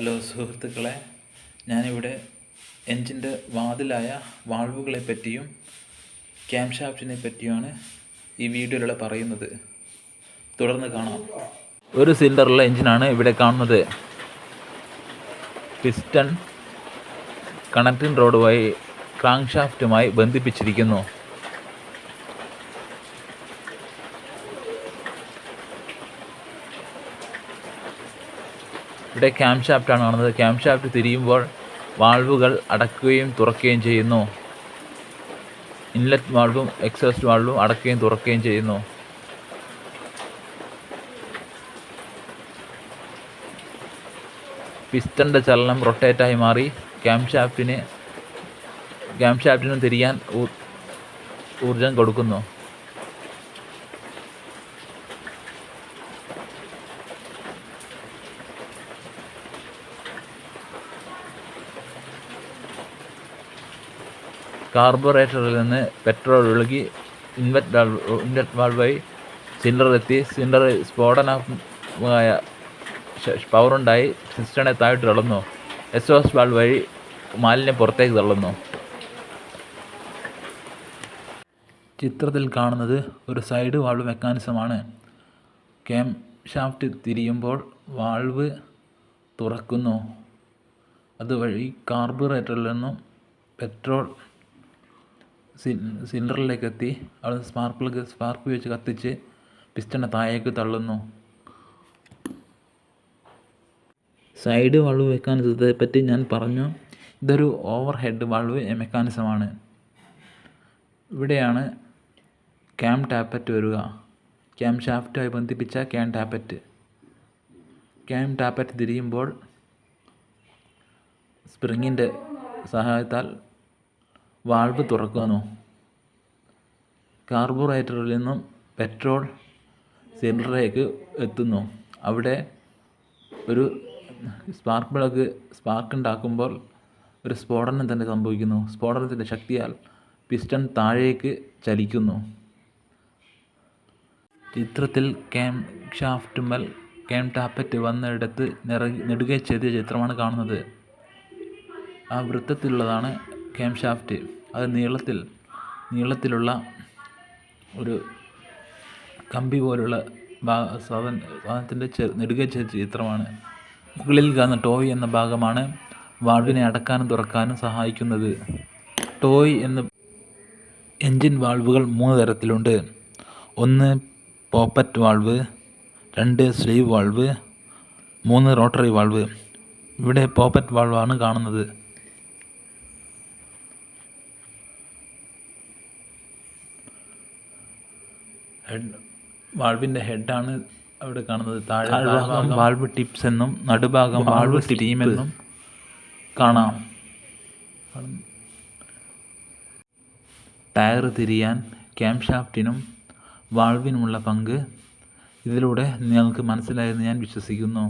Hello സുഹൃത്തുക്കളെ ഞാനിവിടെ എൻജിന്റെ വാതിലായ വാൾവുകളെ പറ്റിയും ക്യാം ഷാഫ്റ്റിനെ പറ്റിയുമാണ് ഈ വീഡിയോയിലൂടെ പറയുന്നത്. തുടർന്ന് കാണാം. ഒരു സിലിണ്ടറുള്ള എൻജിനാണ് ഇവിടെ കാണുന്നത്. പിസ്റ്റൺ കണക്റ്റിംഗ് റോഡുമായി വഴി ക്രാങ്ക് ഷാഫ്റ്റുമായി ബന്ധിപ്പിച്ചിരിക്കുന്നു. ഇവിടെ ക്യാം ഷാഫ്റ്റാണ് കാണുന്നത്. ക്യാം ഷാഫ്റ്റ് തിരിയുമ്പോൾ വാൾവുകൾ അടക്കുകയും തുറക്കുകയും ചെയ്യുന്നു. ഇൻലെറ്റ് വാൾവും എക്സോസ്റ്റ് വാൾവും അടക്കുകയും തുറക്കുകയും ചെയ്യുന്നു. പിസ്റ്റന്റെ ചലനം റൊട്ടേറ്റായി മാറി. ക്യാം ഷാഫ്റ്റിന് ക്യാം ഷാഫ്റ്റിനും തിരിയാൻ ഊർജം കൊടുക്കുന്നു. കാർബറേറ്ററിൽ നിന്ന് പെട്രോൾ ഒഴുകി ഇൻവെറ്റ് വാൾവ് ഇൻവെറ്റ് വാൾവ് വഴി സിലിണ്ടറിലെത്തി സിലിണ്ടർ സ്ഫോടനമായ പവറുണ്ടായി. സിസ്റ്റണെ താഴോട്ട് തള്ളുന്നു. എക്സോസ്റ്റ് വാൾവ് വഴി മാലിന്യം പുറത്തേക്ക് തള്ളുന്നു. ചിത്രത്തിൽ കാണുന്നത് ഒരു സൈഡ് വാൾവ് മെക്കാനിസമാണ്. ക്യാം ഷാഫ്റ്റ് തിരിയുമ്പോൾ വാൾവ് തുറക്കുന്നു. അതുവഴി കാർബറേറ്ററിൽ നിന്നും പെട്രോൾ സിലിണ്ടറിലേക്ക് എത്തി അവിടെ സ്പാർക്ക് പ്ലഗ് സ്പാർക്ക് ഉപയോഗിച്ച് കത്തിച്ച് പിസ്റ്റണെ താഴേക്ക് തള്ളുന്നു. സൈഡ് വളവ് മെക്കാനിസത്തെ പറ്റി ഞാൻ പറഞ്ഞു. ഇതൊരു ഓവർ ഹെഡ് വളവ് മെക്കാനിസമാണ് ഇവിടെയാണ് ക്യാം ടാപ്പറ്റ് വരിക. ക്യാം ഷാഫ്റ്റുമായി ബന്ധിപ്പിച്ച ക്യാം ടാപ്പറ്റ് ക്യാം ടാപ്പറ്റ് തിരിയുമ്പോൾ സ്പ്രിങ്ങിന്റെ സഹായത്താൽ വാൾവ് തുറക്കാനോ? കാർബോറേറ്ററിൽ നിന്നും പെട്രോൾ സിലിണ്ടറിലേക്ക് എത്തുന്നു. അവിടെ ഒരു സ്പാർക്ക് പ്ലഗ് സ്പാർക്ക് ഉണ്ടാക്കുമ്പോൾ ഒരു സ്ഫോടനം തന്നെ സംഭവിക്കുന്നു. സ്ഫോടനത്തിന്റെ ശക്തിയാൽ പിസ്റ്റൺ താഴേക്ക് ചലിക്കുന്നു. ചിത്രത്തിൽ ക്യാം ഷാഫ്റ്റുമൽ ക്യാം ടാപ്പറ്റ് വന്നിടത്ത് നെടുകെ ചെറിയ ചിത്രമാണ് കാണുന്നത്. ആ വൃത്തത്തിലുള്ളതാണ് ക്യാം ഷാഫ്റ്റ് അത് നീളത്തിൽ നീളത്തിലുള്ള ഒരു കമ്പി പോലുള്ള സാധന സാധനത്തിന്റെ നെടുക ചിത്രമാണ്. മുകളിൽ കാണുന്ന ടോയ് എന്ന ഭാഗമാണ് വാൾവിനെ അടക്കാനും തുറക്കാനും സഹായിക്കുന്നത്. ടോയ് എന്ന എൻജിൻ വാൾവുകൾ മൂന്ന് തരത്തിലുണ്ട്. ഒന്ന് പോപ്പറ്റ് വാൾവ് രണ്ട് സ്ലീവ് വാൾവ് മൂന്ന് റോട്ടറി വാൾവ്. ഇവിടെ പോപ്പറ്റ് വാൾവാണ് കാണുന്നത്. ഹെഡ് വാൾവിന്റെ ഹെഡാണ് അവിടെ കാണുന്നത്. താഴെ ഭാഗം വാൾവ് ടിപ്സ് എന്നും നടുഭാഗം വാൾവ് സ്റ്റീം എന്നും കാണാം. ടയർ തിരിയാൻ ക്യാം ഷാഫ്റ്റിനും വാൾവിനുമുള്ള പങ്ക് ഇതിലൂടെ നിങ്ങൾക്ക് മനസ്സിലായെന്ന് ഞാൻ വിശ്വസിക്കുന്നു.